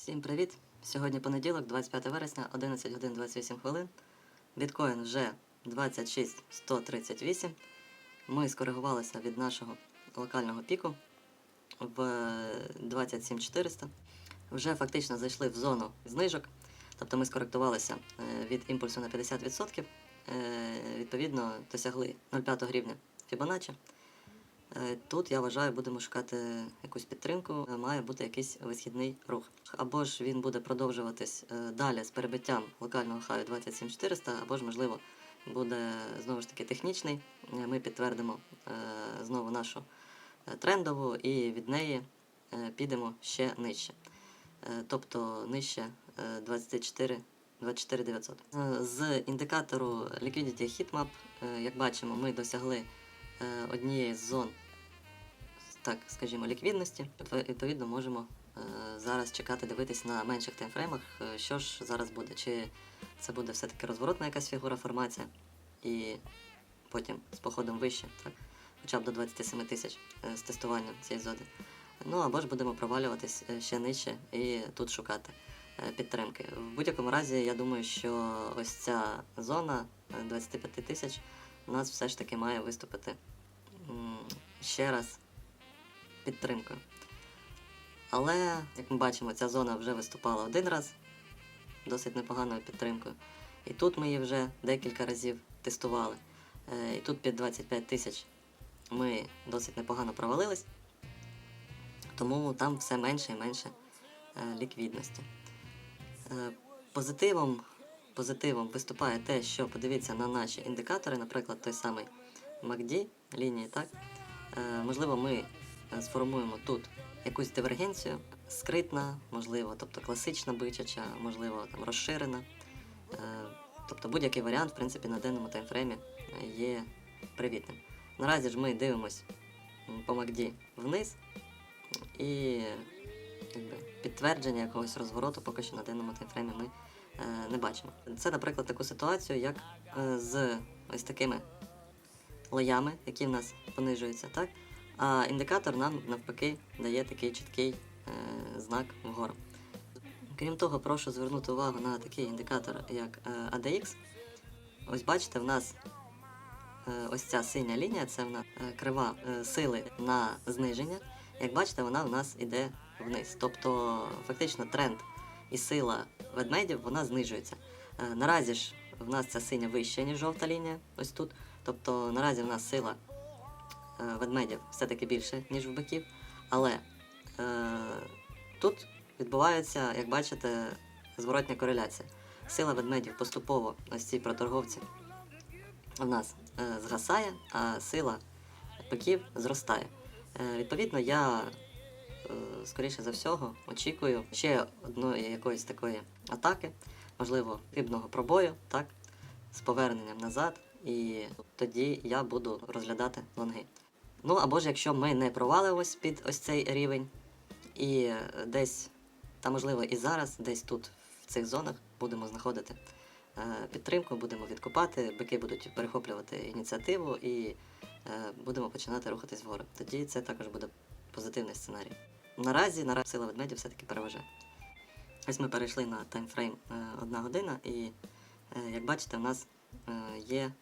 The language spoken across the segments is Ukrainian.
Всім привіт! Сьогодні понеділок, 25 вересня, 11 годин 28 хвилин. Біткоін вже 26138. Ми скоригувалися від нашого локального піку в 27400. Вже фактично зайшли в зону знижок. Тобто ми скоректувалися е, від імпульсу на 50%. е, Відповідно, досягли 0,5 гривня Fibonacci. Е, Тут я вважаю, будемо шукати якусь підтримку. Е, Має бути якийсь висхідний рух. Або ж він буде продовжуватись е, далі з перебиттям локального хаю 27400, або ж, можливо, буде знову ж таки технічний. Ми підтвердимо знову нашу трендову і від неї підемо ще нижче. Тобто нижче е, 24 24 900. Е, З індикатору Liquidity Heatmap, як бачимо, ми досягли однієї з зон, так скажімо, ліквідності. Відповідно, можемо е, зараз чекати, дивитись на менших таймфреймах, е, що ж зараз буде. Чи це буде все-таки розворотна якась фігура формація, і потім з походом вище, так? хоча б до 27 тисяч е, з тестуванням цієї зони. Ну або ж будемо провалюватись ще нижче і тут шукати підтримки. В будь-якому разі, я думаю, що ось ця зона е, 25 тисяч у нас все ж таки має виступити ще раз підтримкою. Але, як ми бачимо, ця зона вже виступала один раз досить непоганою підтримкою. І тут ми її вже декілька разів тестували. Е, І тут під 25 тисяч ми досить непогано провалились, тому там все менше і менше е, ліквідності. Е, Позитивом, позитивом виступає те, що подивіться на наші індикатори, наприклад, той самий MACD лінії, так? Можливо, ми сформуємо тут якусь дивергенцію, скритна, можливо, тобто класична бичача, можливо, там розширена. Е, тобто будь-який варіант, в принципі, на даному таймфреймі е, є привітним. Наразі ж ми дивимось по MACD вниз і якби, підтвердження якогось розвороту поки що на даному таймфреймі ми е, не бачимо. Це, наприклад, таку ситуацію, як е, з ось такими лоями, які в нас понижуються, так? А індикатор нам навпаки дає такий чіткий е, знак вгору. Крім того, прошу звернути увагу на такий індикатор, як е, ADX. Ось бачите, в нас е, ось ця синя лінія, це в нас крива сили на зниження. Як бачите, вона в нас іде вниз. Тобто, фактично, тренд і сила ведмедів вона знижується. Наразі ж в нас ця синя вища, ніж жовта лінія, ось тут. Тобто наразі в нас сила ведмедів все-таки більше, ніж в биків. Але е, тут відбувається, як бачите, зворотня кореляція. Сила ведмедів поступово, ось ці проторговці, в нас е, згасає, а сила биків зростає. Е, відповідно, я, е, скоріше за всього, очікую ще одної якоїсь такої атаки, можливо, хибного пробою, так, з поверненням назад, і тоді я буду розглядати лонги. Ну або ж якщо ми не провалимось під ось цей рівень, і десь, та можливо і зараз, десь тут, в цих зонах, будемо знаходити е, підтримку, будемо відкопати, бики будуть перехоплювати ініціативу і е, будемо починати рухатись вгору. Тоді це також буде позитивний сценарій. Наразі, наразі сила ведмедів все-таки переважає. Ось ми перейшли на таймфрейм е, одна година, і як бачите, у нас є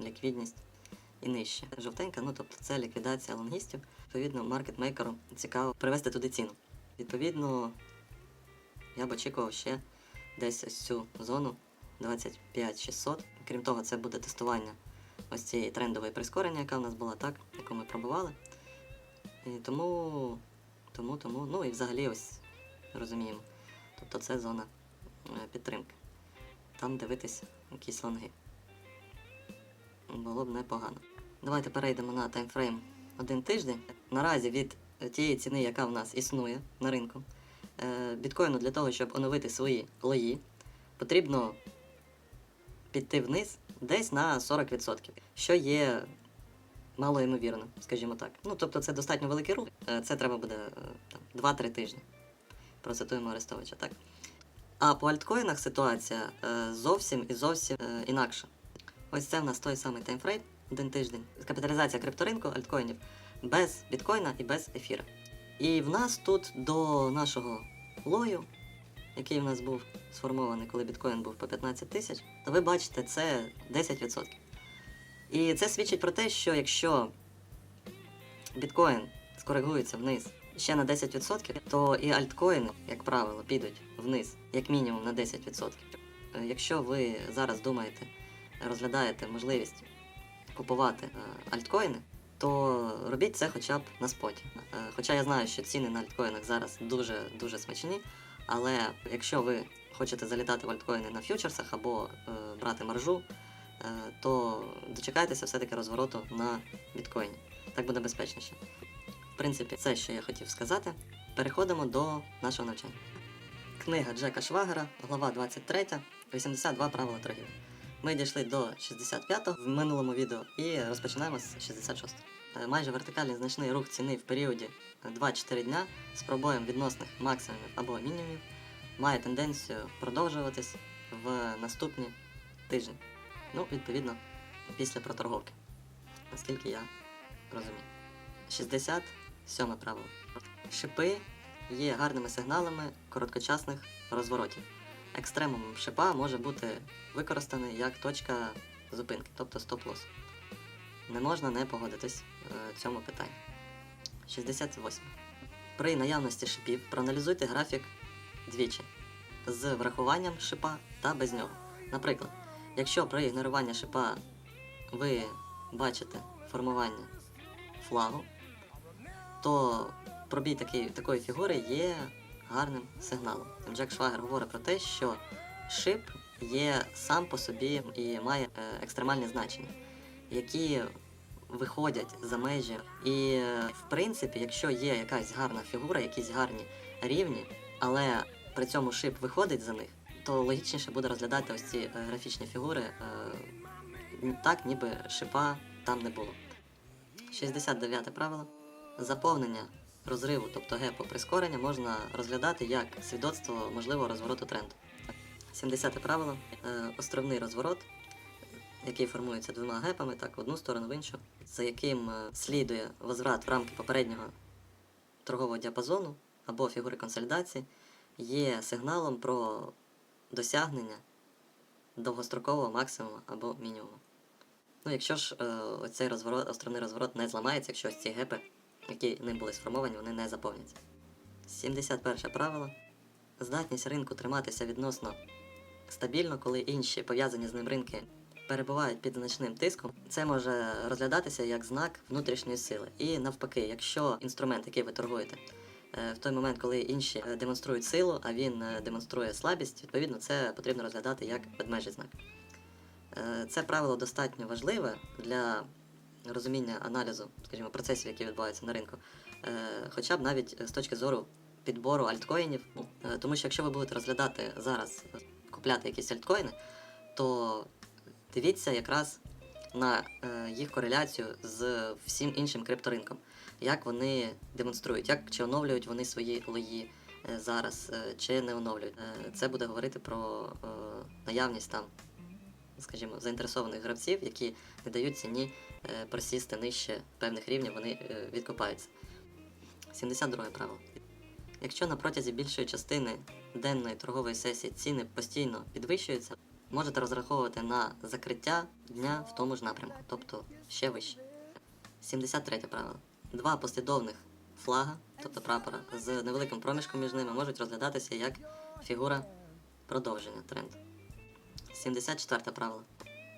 ліквідність і нижче. Жовтенька, ну тобто це ліквідація лонгістів. Відповідно, маркетмейкеру цікаво привести туди ціну. Відповідно, я б очікував ще десь ось цю зону 25600. Крім того, це буде тестування ось цієї трендової прискорення, яка в нас була, так, яку ми пробували. І тому, тому, тому, ну і взагалі ось розуміємо. Тобто це зона е, підтримки. Там дивитись якісь лонги. Було б непогано. Давайте перейдемо на таймфрейм один тиждень. Наразі від тієї ціни, яка в нас існує на ринку, е, біткоїну для того, щоб оновити свої лої, потрібно піти вниз десь на 40%, що є мало ймовірно, скажімо так. Ну, тобто це достатньо великий рух. Е, Це треба буде е, там, 2-3 тижні. Процитуємо Арестовича, так. А по альткоїнах ситуація зовсім і зовсім інакша. Ось це в нас той самий таймфрейм, один тиждень. Капіталізація крипторинку альткоїнів без біткоїна і без ефіра. І в нас тут до нашого лою який в нас був сформований, коли біткоін був по 15 тисяч, то ви бачите, це 10%. І це свідчить про те, що якщо біткоін скоригується вниз ще на 10%, то і альткоїни, як правило, підуть вниз, як мінімум на 10%. Е, Якщо ви зараз думаєте, розглядаєте можливість купувати е, альткоїни, то робіть це хоча б на споті. Е, Хоча я знаю, що ціни на альткоїнах зараз дуже дуже смачні, але якщо ви хочете залітати в альткоїни на фьючерсах або е, брати маржу, то дочекайтеся все-таки розвороту на біткоїні. Так буде безпечніше. В принципі, це, що я хотів сказати. Переходимо до нашого навчання. Книга Джека Швагера, глава 23, 82 правила торгівлі. Ми дійшли до 65-го в минулому відео і розпочинаємо з 66-го. Е, Майже вертикальний значний рух ціни в періоді 2-4 дня з пробоєм відносних максимумів або мінімумів має тенденцію продовжуватись в наступні тижні. Ну, відповідно, після проторговки. Наскільки я розумію. 67 правило. Шипи є гарними сигналами короткочасних розворотів. Екстремумом шипа може бути використаний як точка зупинки, тобто стоп-лос. Не можна не погодитись е, цьому питанні. 68. При наявності шипів проаналізуйте графік двічі з врахуванням шипа та без нього. Наприклад, якщо при ігноруванні шипа ви бачите формування флагу, то пробій такої фігури є гарним сигналом. Джек Швагер говорить про те, що шип є сам по собі і має е, екстремальні значення, які виходять за межі. І, е, в принципі, якщо є якась гарна фігура, якісь гарні рівні, але при цьому шип виходить за них, то логічніше буде розглядати ось ці е, графічні фігури так, ніби шипа там не було. 69 правило. Заповнення розриву, тобто гепу прискорення, можна розглядати як свідоцтво можливого розвороту тренду. 70 правило. Е, островний розворот, який формується двома гепами, так, в одну сторону, в іншу, за яким е, слідує возврат в рамки попереднього торгового діапазону або фігури консолідації, є сигналом про досягнення довгострокового максимуму або мінімуму. Ну, якщо ж е, оцей розворот, островний розворот не зламається, якщо ось ці гепи, які ним були сформовані, вони не заповняться. 71 правило. Здатність ринку триматися відносно стабільно, коли інші пов'язані з ним ринки перебувають під значним тиском, це може розглядатися як знак внутрішньої сили. І навпаки, якщо інструмент, який ви торгуєте, е, в той момент, коли інші е, демонструють силу, а він е, демонструє слабість, відповідно, це потрібно розглядати як ведмежий знак. Це правило достатньо важливе для розуміння аналізу, скажімо, процесів, які відбуваються на ринку, Е, хоча б навіть з точки зору підбору альткоїнів. Е, Тому що якщо ви будете розглядати зараз, е, купляти якісь альткоїни, то дивіться якраз на е, їх кореляцію з всім іншим крипторинком, як вони демонструють, як чи оновлюють вони свої лої е, зараз, е, чи не оновлюють. Е, Це буде говорити про е, наявність там скажімо, заінтересованих гравців, які не дають ціні е, просісти нижче певних рівнів, вони е, відкупаються. 72 правило. Якщо на протязі більшої частини денної торгової сесії ціни постійно підвищуються, можете розраховувати на закриття дня в тому ж напрямку, тобто ще вище. 73 правило. Два послідовних флага, тобто прапора, з невеликим проміжком між ними можуть розглядатися як фігура продовження тренду. 74 правило.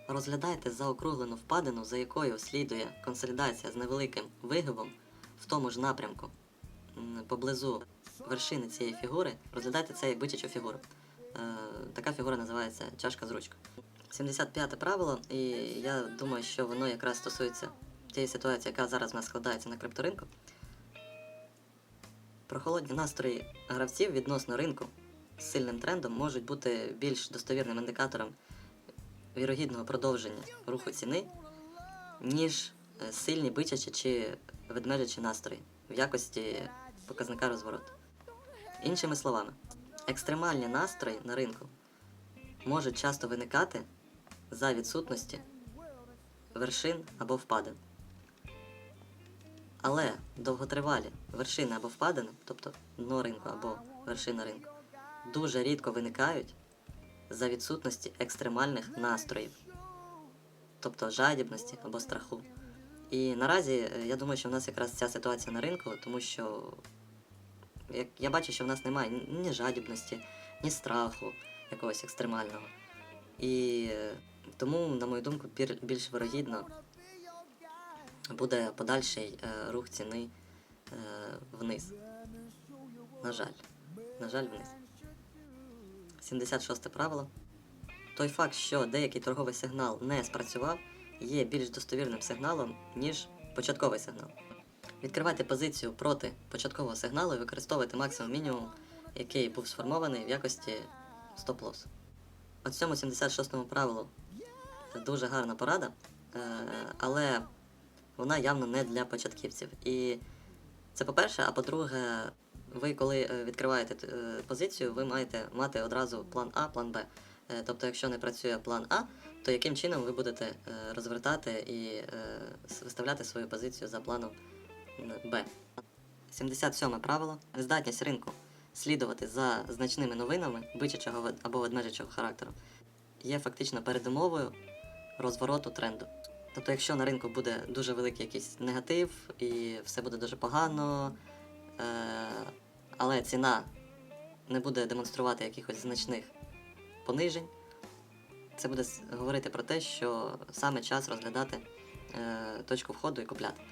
Розглядайте заокруглену впадину, за якою слідує консолідація з невеликим вигибом в тому ж напрямку поблизу вершини цієї фігури. Розглядайте це як бичачу фігуру. Е, така фігура називається чашка з ручкою. 75 правило, і я думаю, що воно якраз стосується тієї ситуації, яка зараз в нас складається на крипторинку. Прохолодні настрої гравців відносно ринку сильним трендом можуть бути більш достовірним індикатором вірогідного продовження руху ціни, ніж е, сильні бичачі чи ведмежачі настрої в якості показника розвороту. Іншими словами, екстремальні настрої на ринку можуть часто виникати за відсутності вершин або впадин. Але довготривалі вершини або впадини, тобто дно ринку або вершина ринку, дуже рідко виникають за відсутності екстремальних настроїв, тобто жадібності або страху. І наразі е, я думаю, що в нас якраз ця ситуація на ринку, тому що як я бачу, що в нас немає ні- жадібності, ні страху якогось екстремального. І е, тому, на мою думку, більш вирогідно буде подальший е, рух ціни вниз. На жаль. На жаль, вниз. 76 правило. Той факт, що деякий торговий сигнал не спрацював, є більш достовірним сигналом, ніж початковий сигнал. Відкривайте позицію проти початкового сигналу і використовуйте максимум мінімум, який був сформований в якості стоп-лосс. От цьому 76-му правилу дуже гарна порада, е, але вона явно не для початківців. І це по-перше, а по-друге, ви коли е, відкриваєте е, позицію, ви маєте мати одразу план А, план Б. Е, Тобто, якщо не працює план А, то яким чином ви будете розвертати і виставляти свою позицію за планом Б. 77 правило. Здатність ринку слідувати за значними новинами бичачого або ведмежачого характеру є фактично передумовою розвороту тренду. Тобто, якщо на ринку буде дуже великий якийсь негатив і все буде дуже погано, але ціна не буде демонструвати якихось значних понижень, це буде говорити про те, що саме час розглядати е, точку входу і купляти.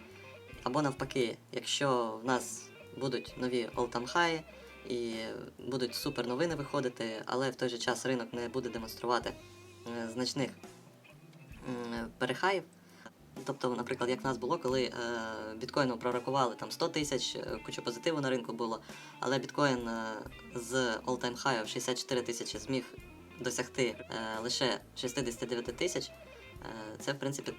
Або навпаки, якщо в нас будуть нові all-time high і будуть супер новини виходити, але в той же час ринок не буде демонструвати е, значних перехаїв. Тобто, наприклад, як в нас було, коли е, біткоїну прорахували там 100 тисяч, е, кучу позитиву на ринку було, але біткоін е, з all-time high в 64 тисячі зміг досягти е, лише 69 тисяч, е, це в принципі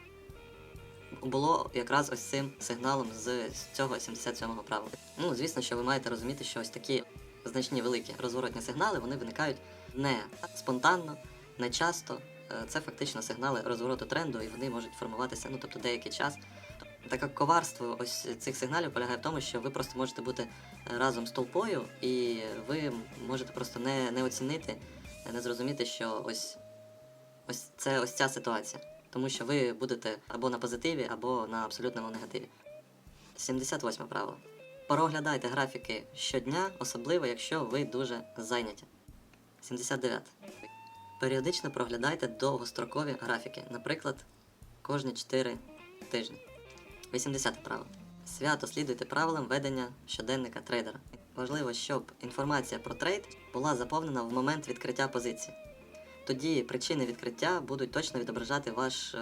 було якраз ось цим сигналом з цього 77-го правила. Ну, звісно, що ви маєте розуміти, що ось такі значні великі розворотні сигнали вони виникають не спонтанно, не часто. Е, Це фактично сигнали розвороту тренду, і вони можуть формуватися, ну тобто деякий час. Так як коварство ось цих сигналів полягає в тому, що ви просто можете бути е, разом з толпою, і ви можете просто не, не оцінити, не зрозуміти, що ось, ось це ось ця ситуація. Тому що ви будете або на позитиві, або на абсолютному негативі. 78 правило. Переглядайте графіки щодня, особливо якщо ви дуже зайняті. 79. Періодично проглядайте довгострокові графіки, наприклад, кожні 4 тижні. 80 правило. Свято слідуйте правилам ведення щоденника трейдера. Важливо, щоб інформація про трейд була заповнена в момент відкриття позиції. Тоді причини відкриття будуть точно відображати ваш е,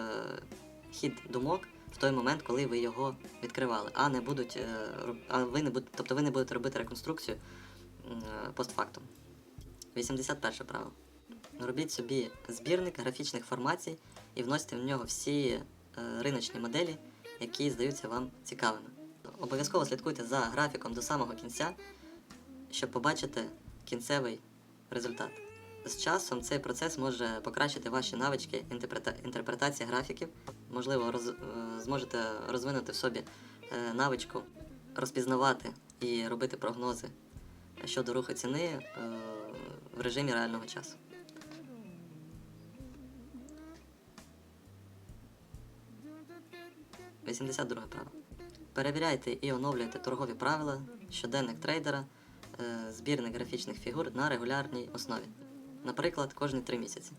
хід думок в той момент, коли ви його відкривали, а не будуть, е, а ви не будете, тобто ви не будете робити реконструкцію е, постфактум. 81 правило. Робіть собі збірник графічних формацій і вносьте в нього всі е, риночні моделі, які здаються вам цікавими. Обов'язково слідкуйте за графіком до самого кінця, щоб побачити кінцевий результат. З часом цей процес може покращити ваші навички інтерпрета- інтерпретації графіків. Можливо, роз, е, зможете розвинути в собі е, навичку розпізнавати і робити прогнози щодо руху ціни в режимі реального часу. Вісімдесят друге правило. Перевіряйте і оновлюйте торгові правила, щоденник трейдера, е, збірник графічних фігур на регулярній основі. Наприклад, кожні три місяці.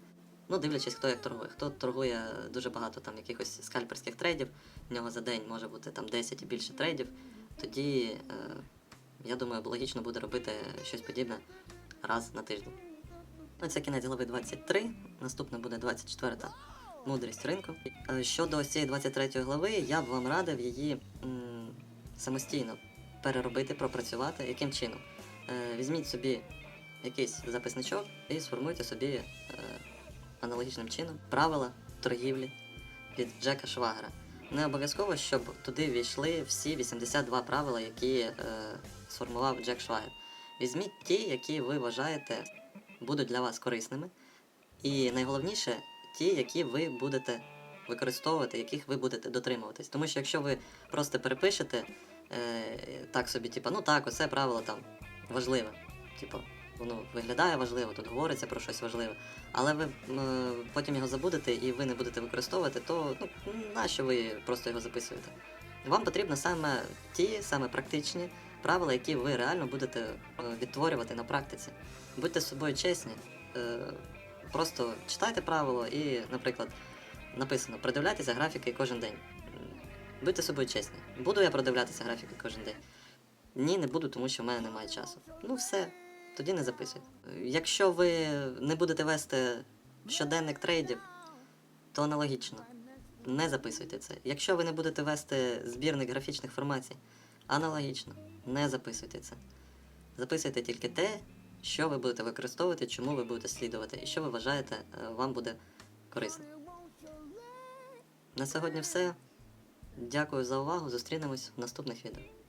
Ну, дивлячись, хто як торгує. Хто торгує дуже багато там якихось скальперських трейдів, в нього за день може бути там 10 і більше трейдів, тоді, е, я думаю, логічно буде робити щось подібне раз на тиждень. Ну, це кінець глави 23, наступна буде 24 мудрість ринку. Е, Щодо цієї 23 глави, я б вам радив її м, самостійно переробити, пропрацювати. Яким чином? Е, візьміть собі якийсь записничок і сформуйте собі е, аналогічним чином правила торгівлі від Джека Швагера. Не обов'язково, щоб туди війшли всі 82 правила, які е, сформував Джек Швагер. Візьміть ті, які ви вважаєте будуть для вас корисними. І найголовніше, ті, які ви будете використовувати, яких ви будете дотримуватись. Тому що якщо ви просто перепишете е, так собі, типу, ну так, оце правило там важливе. Типу, воно виглядає важливо, тут говориться про щось важливе, але ви м, потім його забудете і ви не будете використовувати, то ну, нащо ви просто його записуєте? Вам потрібно саме ті, саме практичні правила, які ви реально будете е, відтворювати на практиці. Будьте з собою чесні. Е, Просто читайте правило і, наприклад, написано придивляйтеся графіки кожен день. Будьте собою чесні. Буду я продивлятися графіки кожен день? Ні, не буду, тому що в мене немає часу. Ну все, тоді не записуйте. Якщо ви не будете вести щоденник трейдів, то аналогічно. Не записуйте це. Якщо ви не будете вести збірник графічних формацій, аналогічно, не записуйте це. Записуйте тільки те, що ви будете використовувати, чому ви будете слідувати, і що ви вважаєте е, вам буде корисно. На сьогодні все. Дякую за увагу. Зустрінемось в наступних відео.